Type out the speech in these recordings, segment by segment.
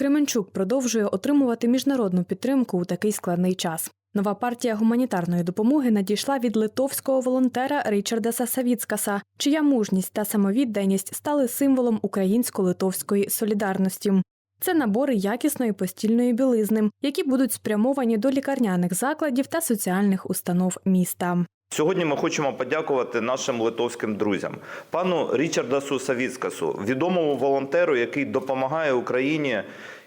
Кременчук продовжує отримувати міжнародну підтримку у такий складний час. Нова партія гуманітарної допомоги надійшла від литовського волонтера Річардаса Савіцкаса, чия мужність та самовідданість стали символом українсько-литовської солідарності. Це набори якісної постільної білизни, які будуть спрямовані до лікарняних закладів та соціальних установ міста. Сьогодні ми хочемо подякувати нашим литовським друзям, пану Річардасу Савіцкасу, відомому волонтеру, який допомагає Україні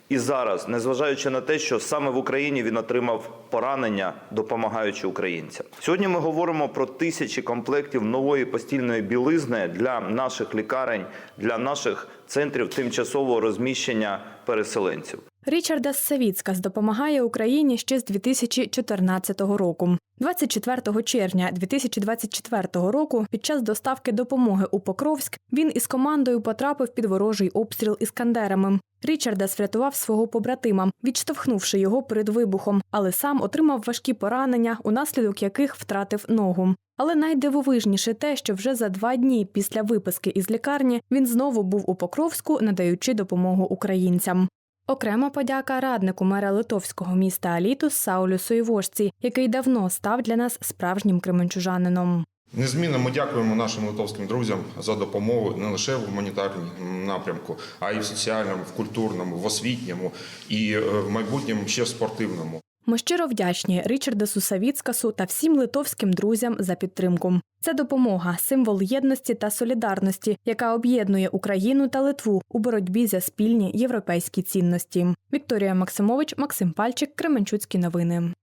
і зараз, незважаючи на те, що саме в Україні він отримав поранення, допомагаючи українцям. Сьогодні ми говоримо про тисячі комплектів нової постільної білизни для наших лікарень, для наших центрів тимчасового розміщення переселенців. Річардас Савіцкас допомагає Україні ще з 2014 року. 24 червня 2024 року, під час доставки допомоги у Покровськ, він із командою потрапив під ворожий обстріл іскандерами. Річардас врятував свого побратима, відштовхнувши його перед вибухом, але сам отримав важкі поранення, унаслідок яких втратив ногу. Але найдивовижніше те, що вже за два дні після виписки із лікарні він знову був у Покровську, надаючи допомогу українцям. Окрема подяка раднику мера литовського міста Алітус Саулю Соєвожці, який давно став для нас справжнім кременчужанином. Незмінно ми дякуємо нашим литовським друзям за допомогу не лише в гуманітарному напрямку, а й в соціальному, в культурному, в освітньому і е, в майбутньому ще в спортивному. Ми щиро вдячні Річардасу Савіцкасу та всім литовським друзям за підтримку. Це допомога, символ єдності та солідарності, яка об'єднує Україну та Литву у боротьбі за спільні європейські цінності. Вікторія Максимович, Максим Пальчик, Кременчуцькі новини.